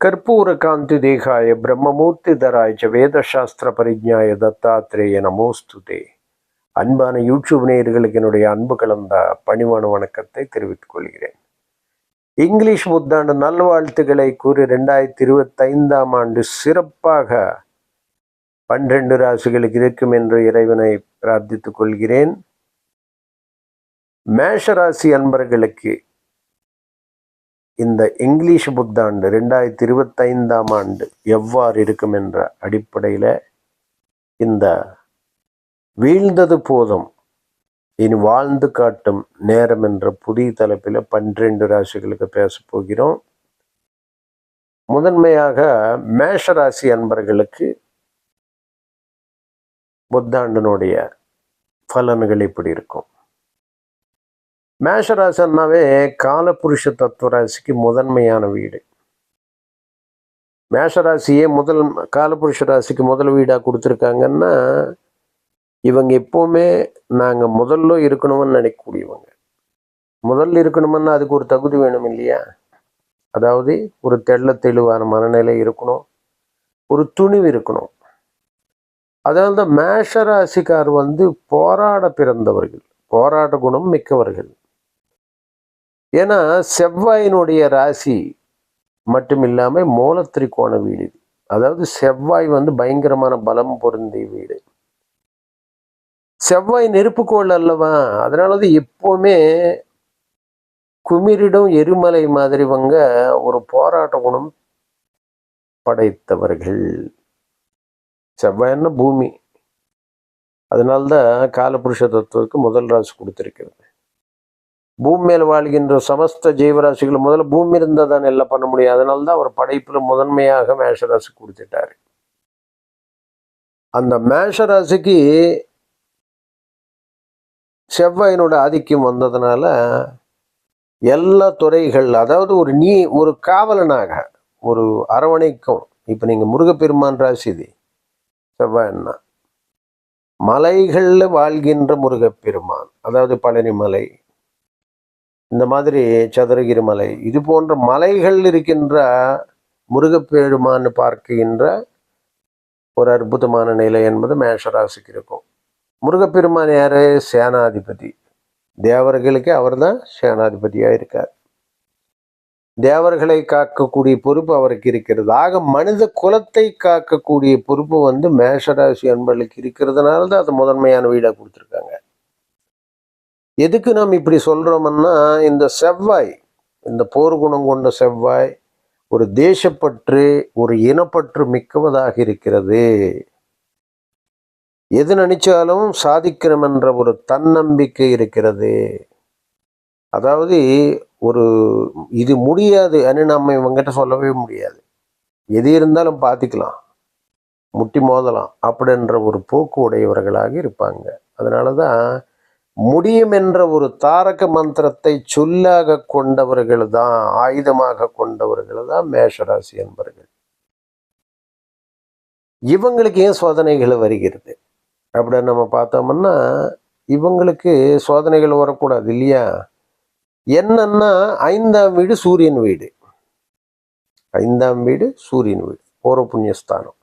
ಕರ್ಪೂರಕಾಂತಿ ದೇಹಾಯ பிரம்மமூர்த்திதராய ச வேதசாஸ்திர பரிஜாய தத்தாத்திரேய நமோஸ்துதே அன்பான யூடியூப் நேயர்களுக்கு என்னுடைய அன்பு கலந்த பணிவான வணக்கத்தை தெரிவித்துக் கொள்கிறேன் இங்கிலீஷ் புத்தாண்டு நல்வாழ்த்துக்களை கூறி ரெண்டாயிரத்தி இருபத்தைந்தாம் ஆண்டு சிறப்பாக பன்னிரண்டு ராசிகளுக்கு இருக்கும் என்று இறைவனை பிரார்த்தித்துக் கொள்கிறேன் மேஷராசி அன்பர்களுக்கு இந்த இங்கிலீஷ் புத்தாண்டு ரெண்டாயிரத்தி இருபத்தைந்தாம் ஆண்டு எவ்வாறு இருக்கும் என்ற அடிப்படையில் இந்த வீழ்ந்தது போதும் இனி வாழ்ந்து காட்டும் நேரம் என்ற புதிய தலைப்பில் பன்னிரண்டு ராசிகளுக்கு பேச போகிறோம். முதன்மையாக மேஷ ராசி அன்பர்களுக்கு புத்தாண்டினுடைய பலன்கள் இப்படி இருக்கும்? மேஷராசன்னாவே காலபுருஷ தத்துவ ராசிக்கு முதன்மையான வீடு. மேஷராசியே முதல் காலபுருஷ ராசிக்கு முதல் வீடாக கொடுத்துருக்காங்கன்னா இவங்க எப்போவுமே நாங்கள் முதல்ல இருக்கணும்னு நினைக்கக்கூடியவங்க. முதல்ல இருக்கணும்னா அதுக்கு ஒரு தகுதி வேணும் இல்லையா? அதாவது ஒரு தெள்ள தெளிவான மனநிலை இருக்கணும். ஒரு துணிவு இருக்கணும். அதாவது மேஷ ராசிக்கார் வந்து போராட பிறந்தவர்கள். போராட குணம் மிக்கவர்கள். ஏன்னா செவ்வாயினுடைய ராசி மட்டும் இல்லாமல் மூலத்திரிகோண வீடு இது. அதாவது செவ்வாய் வந்து பயங்கரமான பலம் பொருந்திய வீடு. செவ்வாய் நெருப்புக்கோள் அல்லவா? அதனால தான் எப்போவுமே குமிரிடம் எரிமலை மாதிரிவங்க ஒரு போராட்ட குணம் படைத்தவர்கள். செவ்வாய்னா பூமி. அதனால்தான் காலபுருஷ தத்துவத்துக்கு முதல் ராசி கொடுத்துருக்கிறது. பூமி மேல் வாழ்கின்ற சமஸ்த ஜீவராசிகள் முதல்ல பூமி இருந்தால் தான் எல்லாம் பண்ண முடியும். அதனால தான் அவர் படைப்பில் முதன்மையாக மேஷராசி கொடுத்துட்டாரு. அந்த மேஷராசிக்கு செவ்வாயினோட ஆதிக்கம் வந்ததுனால எல்லா துறைகள் அதாவது ஒரு நீ ஒரு காவலனாக ஒரு அரவணைக்கும் இப்போ நீங்கள் முருகப்பெருமான் ராசி இது செவ்வாய்னா மலைகளில் வாழ்கின்ற முருகப்பெருமான் அதாவது பழனி மலை இந்த மாதிரி சதுரகிரி மலை இது போன்ற மலைகள் இருக்கின்ற முருகப்பெருமான் பார்க்கின்ற ஒரு அற்புதமான நிலை என்பது மேஷராசிக்கு இருக்கும். முருகப்பெருமான் யார்? சேனாதிபதி. தேவர்களுக்கு அவர் தான் சேனாதிபதியாக இருக்கார். தேவர்களை காக்கக்கூடிய பொறுப்பு அவருக்கு இருக்கிறது. ஆக மனித குலத்தை காக்கக்கூடிய பொறுப்பு வந்து மேஷராசி அன்பர்களுக்கு இருக்கிறதுனால தான் அது முதன்மையான வீடாக கொடுத்துருக்காங்க. எதுக்கு நாம் இப்படி சொல்கிறோம்னா இந்த செவ்வாய் இந்த போர்குணம் கொண்ட செவ்வாய் ஒரு தேசப்பற்று ஒரு இனப்பற்று மிக்கவதாக இருக்கிறது. எது நினைச்சாலும் சாதிக்கிறோம் என்ற ஒரு தன்னம்பிக்கை இருக்கிறது. அதாவது ஒரு இது முடியாது நம்ம இவங்கிட்ட சொல்லவே முடியாது. எது இருந்தாலும் பார்த்துக்கலாம் முட்டி மோதலாம். அப்படின்ற ஒரு போக்கு உடையவர்களாக இருப்பாங்க. அதனால தான் முடியும் என்ற ஒரு தாரக மந்திரத்தை சொல்லாக கொண்டவர்கள் தான் ஆயுதமாக கொண்டவர்கள் தான் மேஷராசி என்பர்கள் இவங்களுக்கு ஏன் சோதனைகள் வருகிறது? அப்படின்னு நம்ம பார்த்தோம்னா இவங்களுக்கு சோதனைகள் வரக்கூடாது இல்லையா? என்னன்னா ஐந்தாம் வீடு சூரியன் வீடு. ஐந்தாம் வீடு சூரியன் வீடு பூர்வ புண்ணியஸ்தானம்.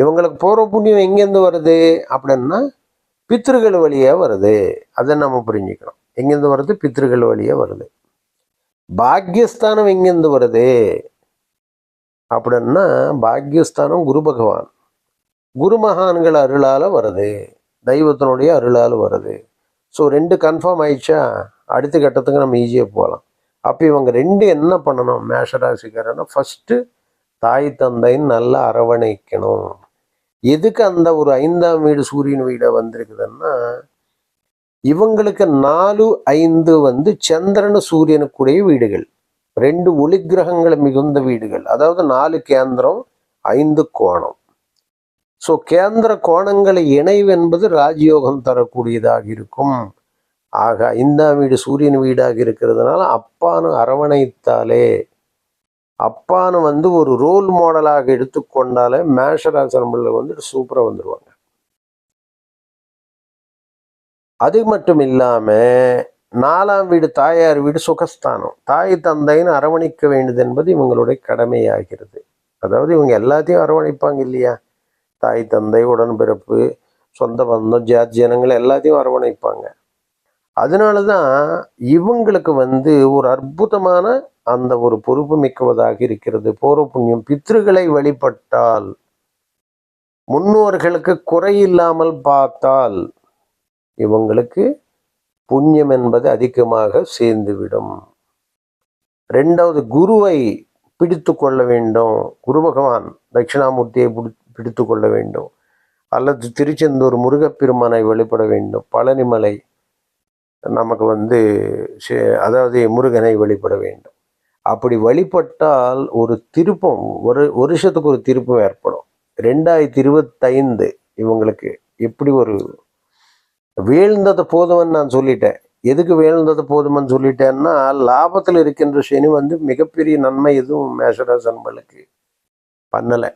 இவங்களுக்கு பூர்வ புண்ணியம் எங்கேருந்து வருது? அப்படின்னா பித்திருகள் வழியாக வருது. அதை நம்ம புரிஞ்சுக்கணும். எங்கேருந்து வருது? பித்திருகள் வழியாக வருது. பாக்யஸ்தானம் எங்கேருந்து வருது? அப்படின்னா பாக்யஸ்தானம் குரு பகவான். குரு மகான்கள் அருளால் வருது. தெய்வத்தினுடைய அருளால் வருது. ஸோ ரெண்டு கன்ஃபார்ம் ஆயிடுச்சா? அடுத்த கட்டத்துக்கு நம்ம ஈஸியாக போகலாம். அப்போ இவங்க ரெண்டு என்ன பண்ணணும்? மேஷராசிக்காரன்னா ஃபஸ்ட்டு தாய் தந்தைன்னு நல்லா அரவணைக்கணும். எதுக்கு அந்த ஒரு ஐந்தாம் வீடு சூரியன் வீடை வந்திருக்குதுன்னா இவங்களுக்கு நாலு ஐந்து வந்து சந்திரன் சூரியனுக்குடைய வீடுகள். ரெண்டு ஒளி கிரகங்கள் மிகுந்த வீடுகள். அதாவது நாலு கேந்திரம் ஐந்து கோணம். ஸோ கேந்திர கோணங்களை இணைவு என்பது ராஜயோகம் தரக்கூடியதாக இருக்கும். ஆக ஐந்தாம் வீடு சூரியன் வீடாக இருக்கிறதுனால அப்பான்னு அரவணைத்தாலே அப்பான்னு வந்து ஒரு ரோல் மாடலாக எடுத்துக்கொண்டாலே மேஷராசிரமில் வந்துட்டு சூப்பராக வந்துடுவாங்க அது மட்டும் இல்லாமல் நாலாம் வீடு தாயார் வீடு சுகஸ்தானம். தாய் தந்தைன்னு அரவணைக்க வேண்டியது என்பது இவங்களுடைய கடமையாகிறது. அதாவது இவங்க எல்லாத்தையும் அரவணைப்பாங்க இல்லையா? தாய் தந்தை உடன்பிறப்பு சொந்த பந்தம் ஜாத் ஜனங்கள் எல்லாத்தையும் அரவணைப்பாங்க. அதனால தான் இவங்களுக்கு வந்து ஒரு அற்புதமான அந்த ஒரு பொறுப்பு மிக்கவதாக இருக்கிறது. பூர்வ புண்ணியம் பித்ருகளை வழிபட்டால் முன்னோர்களுக்கு குறையில்லாமல் பார்த்தால் இவங்களுக்கு புண்ணியம் என்பது அதிகமாக சேர்ந்துவிடும். ரெண்டாவது குருவை பிடித்து கொள்ள வேண்டும். குரு பகவான் தட்சிணாமூர்த்தியை பிடி- பிடித்து கொள்ள வேண்டும். அல்லது திருச்செந்தூர் முருகப்பெருமானை வழிபட வேண்டும். பழனிமலை நமக்கு வந்து அதாவது முருகனை வழிபட வேண்டும். அப்படி வழிபட்டால் ஒரு திருப்பம் ஒரு வருஷத்துக்கு ஒரு திருப்பம் ஏற்படும். ரெண்டாயிரத்தி இருபத்தைந்து இவங்களுக்கு எப்படி ஒரு வீழ்ந்தது போதும்னு நான் சொல்லிட்டேன். எதுக்கு வீழ்ந்தது போதும்னு சொல்லிட்டேன்னா லாபத்தில் இருக்கின்ற சனி வந்து மிகப்பெரிய நன்மை எதுவும் மேஷராசன்களுக்கு பண்ணலை.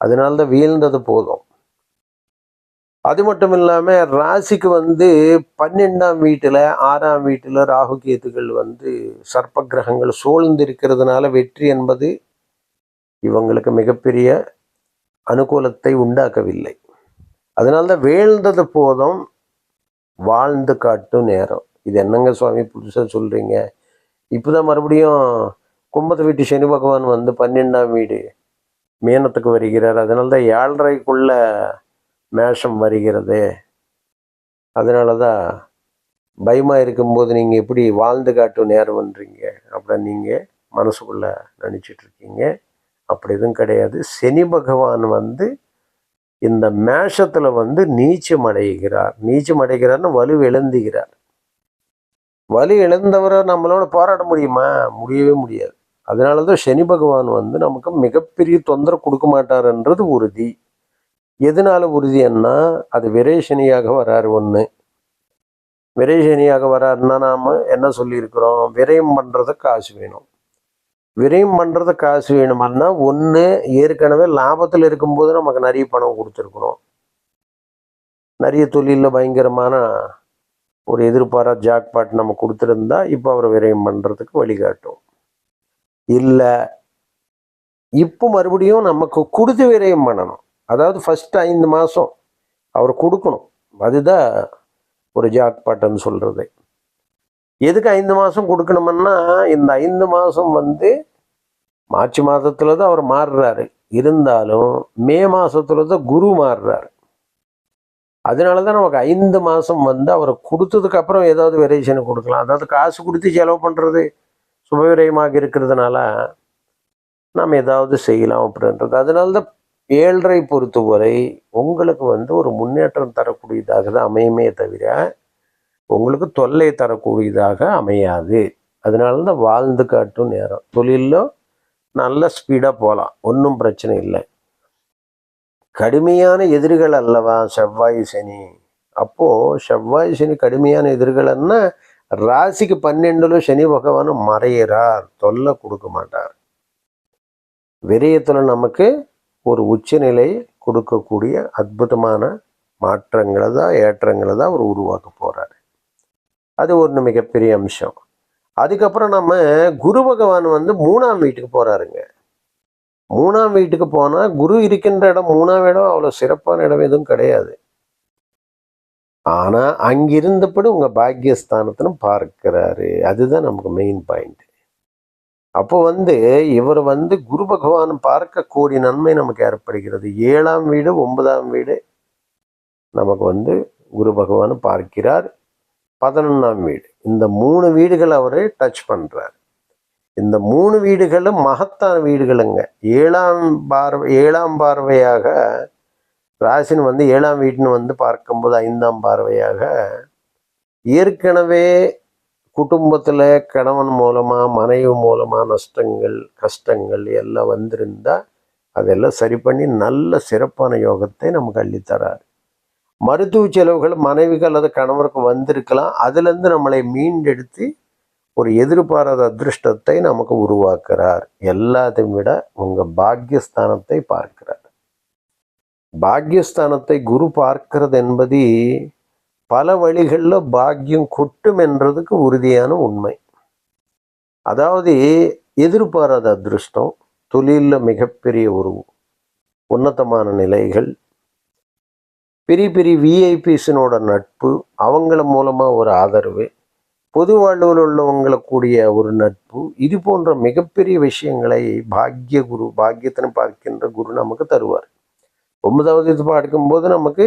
அதனால தான் வீழ்ந்தது போதும். அது மட்டும் இல்லாமல் ராசிக்கு வந்து பன்னெண்டாம் வீட்டில் ஆறாம் வீட்டில் ராகு கேத்துகள் வந்து சர்ப்ப கிரகங்கள் சூழ்ந்து இருக்கிறதுனால வெற்றி என்பது இவங்களுக்கு மிகப்பெரிய அனுகூலத்தை உண்டாக்கவில்லை. அதனால்தான் வேழ்ந்தது போதும் வாழ்ந்து காட்டும் நேரம். இது என்னங்க சுவாமி புதுசாக சொல்கிறீங்க இப்போ தான் மறுபடியும் கும்பத்தை வீட்டு சனி பகவான் வந்து பன்னெண்டாம் வீடு மீனத்துக்கு வருகிறார். அதனால்தான் ஏழரைக்குள்ளே மேஷம் வருகிறது. அதனால தான் பயமாக இருக்கும்போது நீங்கள் எப்படி வாழ்ந்து காட்டும் நேரம் பண்ணுறீங்க அப்படின்னு நீங்கள் மனசுக்குள்ளே நினச்சிட்டு இருக்கீங்க. அப்படி எதுவும் கிடையாது. சனி பகவான் வந்து இந்த மேஷத்தில் வந்து நீச்சம் அடைகிறார். நீச்சம் அடைகிறார்னு வலு எழுந்துகிறார். வலு இழந்தவரை நம்மளோட போராட முடியுமா? முடியவே முடியாது. அதனால தான் சனி பகவான் வந்து நமக்கு மிகப்பெரிய தொந்தரவு கொடுக்க மாட்டார்ன்றது உறுதி. எதனால உறுதியன்னா அது விரைசனியாக வராரு ஒன்று விரைசனியாக வராருன்னா நாம என்ன சொல்லியிருக்கிறோம்? விரயம் பண்ணுறது காசு வேணும். விரயம் பண்ணுறது காசு வேணுமான்னா ஒன்று ஏற்கனவே லாபத்தில் இருக்கும்போது நமக்கு நிறைய பணம் கொடுத்துருக்கணும் நிறைய தொழிலில் பயங்கரமான ஒரு எதிர்பாரா ஜாக்பாட் நம்ம கொடுத்துருந்தா இப்போ அவரை விரயம் பண்ணுறதுக்கு வழிகாட்டும். இல்லை இப்போ மறுபடியும் நமக்கு கொடுத்து விரயம் பண்ணணும். அதாவது ஃபஸ்ட்டு ஐந்து மாதம் அவர் கொடுக்கணும். அதுதான் ஒரு ஜாக்பாட்டுன்னு சொல்கிறது எதுக்கு ஐந்து மாதம் கொடுக்கணுமுன்னா இந்த ஐந்து மாதம் வந்து மார்ச் மாதத்தில் தான் அவர் மாறுறாரு. இருந்தாலும் மே மாதத்தில் தான் குரு மாறுறாரு. அதனால தான் நமக்கு ஐந்து மாதம் வந்து அவரை கொடுத்ததுக்கு அப்புறம் ஏதாவது வெரேஷன் கொடுக்கலாம். அதாவது காசு கொடுத்து செலவு பண்ணுறது சுபவிரயமாக இருக்கிறதுனால நாம் ஏதாவது செய்யலாம் அப்படின்றது. அதனால தான் ஏழரை பொறுத்தவரை உங்களுக்கு வந்து ஒரு முன்னேற்றம் தரக்கூடியதாக தான் அமையுமே தவிர உங்களுக்கு தொல்லை தரக்கூடியதாக அமையாது. அதனால தான் வாழ்ந்து காட்டும் நேரம். தொழிலும் நல்ல ஸ்பீடாக போகலாம் ஒன்றும் பிரச்சனை இல்லை. கடுமையான எதிரிகள் அல்லவா? செவ்வாய் சனி. அப்போது செவ்வாய் சனி கடுமையான எதிரிகள்னா ராசிக்கு பன்னெண்டுல சனி பகவானும் மறையிறார். தொல்லை கொடுக்க மாட்டார். விரயத்தில் நமக்கு ஒரு உச்சநிலையை கொடுக்கக்கூடிய அற்புதமான மாற்றங்களை தான் ஏற்றங்களை தான் அவர் உருவாக்க போகிறார் அது ஒன்று மிகப்பெரிய அம்சம். அதுக்கப்புறம் நம்ம குரு பகவான் வந்து மூணாம் வீட்டுக்கு போகிறாருங்க மூணாம் வீட்டுக்கு போனால் குரு இருக்கின்ற இடம் மூணாம் இடம் அவ்வளோ சிறப்பான இடம் எதுவும் கிடையாது. ஆனால் அங்கிருந்தபடி உங்கள் பாக்கியஸ்தானத்திலும் பார்க்கிறாரு. அதுதான் நமக்கு மெயின் பாயிண்ட் அப்போ வந்து இவர் வந்து குரு பகவான் பார்க்கக்கூடிய நன்மை நமக்கு ஏற்படுகிறது. ஏழாம் வீடு ஒன்பதாம் வீடு நமக்கு வந்து குரு பகவான் பார்க்கிறார். பதினொன்றாம் வீடு. இந்த மூணு வீடுகள் அவர் டச் பண்ணுறார் இந்த மூணு வீடுகளும் மகத்தான வீடுகளுங்க. ஏழாம் பார்வை ஏழாம் பார்வையாக ராசின் வந்து ஏழாம் வீட்டுன்னு வந்து பார்க்கும்போது ஐந்தாம் பார்வையாக ஏற்கனவே குடும்பத்தில் கணவன் மூலமாக மனைவி மூலமாக நஷ்டங்கள் கஷ்டங்கள் எல்லாம் வந்திருந்தா அதெல்லாம் சரி பண்ணி நல்ல சிறப்பான யோகத்தை நமக்கு அள்ளித்தரார் மருத்துவ செலவுகள் மனைவிக்கு அல்லது கணவருக்கு வந்திருக்கலாம். அதுலேருந்து நம்மளை மீண்டெடுத்து ஒரு எதிர்பாராத அதிருஷ்டத்தை நமக்கு உருவாக்குறார். எல்லாத்தையும் விட உங்கள் பாக்கியஸ்தானத்தை பார்க்கிறார். பாக்கியஸ்தானத்தை குரு பார்க்கிறது என்பது பல வழிகளில் பாக்கியம் கொட்டும் என்றதுக்கு உறுதியான உண்மை. அதாவது எதிர்பாராத அதிருஷ்டம் தொழிலில் மிகப்பெரிய ஒரு உன்னதமான நிலைகள் பெரிய பெரிய விஐபிஸினோட நட்பு அவங்கள மூலமாக ஒரு ஆதரவு பொது வாழ்வில் உள்ளவங்களை கூடிய ஒரு நட்பு இது போன்ற மிகப்பெரிய விஷயங்களை பாக்கிய குரு பாக்கியத்தினை பார்க்கின்ற குரு நமக்கு தருவார். ஒன்பதாவது இது பார்க்கும்போது நமக்கு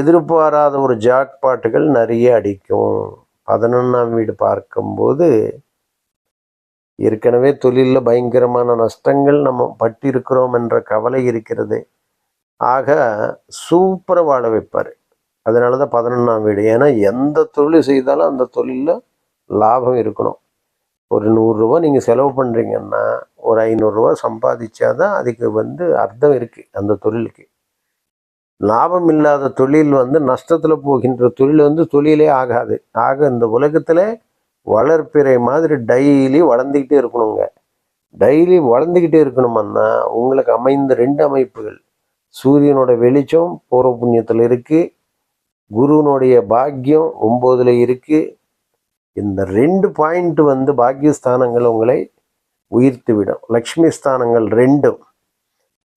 எதிர்பாராத ஒரு ஜாக் பாட்டுகள் நிறைய அடிக்கும். பதினொன்றாம் வீடு பார்க்கும்போது ஏற்கனவே தொழிலில் பயங்கரமான நஷ்டங்கள் நம்ம பட்டிருக்கிறோம் என்ற கவலை இருக்கிறது. ஆக சூப்பராக வாழ வைப்பார். அதனால தான் பதினொன்றாம் வீடு. ஏன்னா எந்த தொழில் செய்தாலும் அந்த தொழிலில் லாபம் இருக்கணும். ஒரு நூறுரூவா நீங்கள் செலவு பண்ணுறீங்கன்னா ஒரு ஐநூறுரூவா சம்பாதிச்சாதான் அதுக்கு வந்து அர்த்தம் இருக்குது அந்த தொழிலுக்கு. லாபம் இல்லாத தொழில் வந்து நஷ்டத்தில் போகின்ற தொழில் வந்து தொழிலே ஆகாது. ஆக இந்த உலகத்தில் வளர்ப்பிறை மாதிரி டெய்லி வளர்ந்துக்கிட்டே இருக்கணுங்க. டெய்லி வளர்ந்துக்கிட்டே இருக்கணுமன்னா உங்களுக்கு அமைந்த ரெண்டு அமைப்புகள். சூரியனோட வெளிச்சம் பூர்வ புண்ணியத்தில் இருக்குது குருவனுடைய பாக்கியம் ஒம்போதில் இருக்குது இந்த ரெண்டு பாயிண்ட் வந்து பாக்கியஸ்தானங்கள் உங்களை உயிர்த்து விடும் லக்ஷ்மி ஸ்தானங்கள் ரெண்டும்.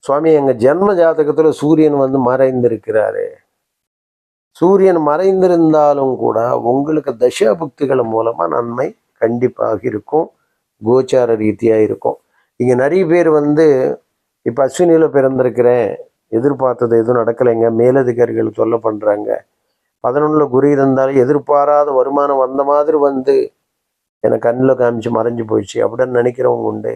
சுவாமி எங்கள் ஜென்ம ஜாதகத்தில் சூரியன் வந்து மறைந்திருக்கிறாரு. சூரியன் மறைந்திருந்தாலும் கூட உங்களுக்கு தசாபுக்திகள் மூலமாக நன்மை கண்டிப்பாக இருக்கும். கோச்சார ரீதியாக இருக்கும். இங்கே நிறைய பேர் வந்து இப்போ அஸ்வினியில் பிறந்திருக்கிறேன். எதிர்பார்த்தது எதுவும் நடக்கலைங்க. மேலதிகாரிகள் சொல்ல பண்ணுறாங்க பதினொன்றில் குறி இருந்தாலும் எதிர்பாராத வருமானம் வந்த மாதிரி வந்து எனக்கு கண்ணில் காமிச்சு மறைஞ்சு போயிடுச்சு. அப்படின்னு நினைக்கிறவங்க உண்டு.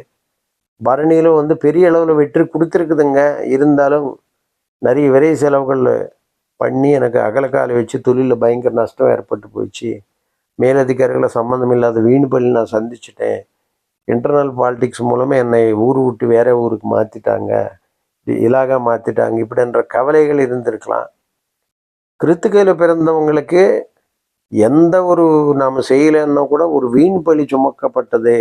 பரணியிலும் வந்து பெரிய அளவில் வெற்றி கொடுத்துருக்குதுங்க. இருந்தாலும் நிறைய விரை செலவுகள் பண்ணி எனக்கு அகலக்காலை வச்சு தொழிலில் பயங்கர நஷ்டம் ஏற்பட்டு போயிடுச்சு மேலதிகாரிகளை சம்மந்தம் இல்லாத வீண் பள்ளி நான் சந்திச்சிட்டேன். இன்டர்னல் பாலிடிக்ஸ் மூலமாக என்னை ஊர் விட்டு வேற ஊருக்கு மாற்றிட்டாங்க இலாகா மாற்றிட்டாங்க இப்படின்ற கவலைகள் இருந்திருக்கலாம். கிருத்துக்கையில் பிறந்தவங்களுக்கு எந்த ஒரு நாம் செய்யலைன்னா கூட ஒரு வீண் பழி சுமக்கப்பட்டது.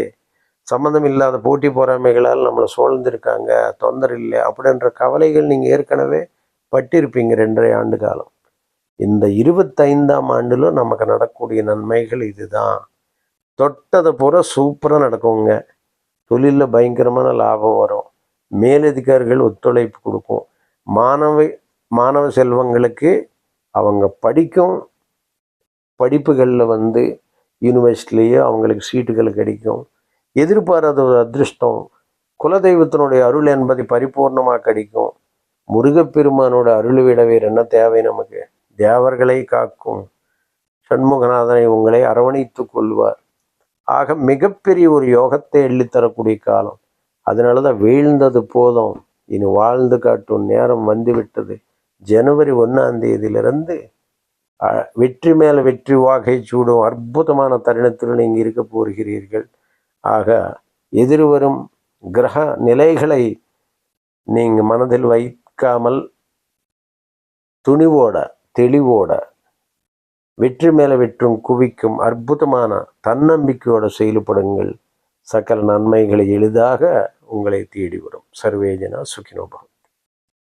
சம்மந்தம் இல்லாத போட்டி பொறாமைகளால் நம்மளை சூழ்ந்திருக்காங்க தொந்தரவு இல்லை அப்படின்ற கவலைகள் நீங்கள் ஏற்கனவே பட்டிருப்பீங்க ரெண்டரை ஆண்டு காலம். இந்த இருபத்தைந்தாம் ஆண்டிலும் நமக்கு நடக்கக்கூடிய நன்மைகள் இதுதான். தொட்டதை பூரா சூப்பராக நடக்குங்க. தொழிலில் பயங்கரமான லாபம் வரும். மேலதிகாரிகள் ஒத்துழைப்பு கொடுக்கும். மாணவ மாணவ செல்வங்களுக்கு அவங்க படிக்கும் படிப்புகளில் வந்து யூனிவர்சிட்டிலேயே அவங்களுக்கு சீட்டுகள் கிடைக்கும். எதிர்பாராத ஒரு அதிர்ஷ்டம். குலதெய்வத்தினுடைய அருள் என்பதை பரிபூர்ணமாக கிடைக்கும் முருகப்பெருமானோட அருள் விட வேறு என்ன தேவை நமக்கு? தேவர்களை காக்கும். சண்முகநாதனை உங்களை அரவணைத்து கொள்வார். ஆக மிகப்பெரிய ஒரு யோகத்தை எள்ளித்தரக்கூடிய காலம். அதனால தான் வீழ்ந்தது போதும். இனி வாழ்ந்து காட்டும் நேரம் வந்துவிட்டது. ஜனவரி ஒன்றாம் தேதியிலிருந்து வெற்றி மேலே வெற்றி வாகை சூடும் அற்புதமான தருணத்தில் நீங்கள் இருக்க போகிறீர்கள். ஆக எதிர்வரும் கிரக நிலைகளை நீங்கள் மனதில் வைக்காமல் துணிவோட தெளிவோட வெற்றி மேலே வெற்றும் குவிக்கும் அற்புதமான தன்னம்பிக்கையோட செயல்படுங்கள். சக்கர நன்மைகளை எளிதாக உங்களை தேடி வரும். சர்வேஜனா சுகினோபம்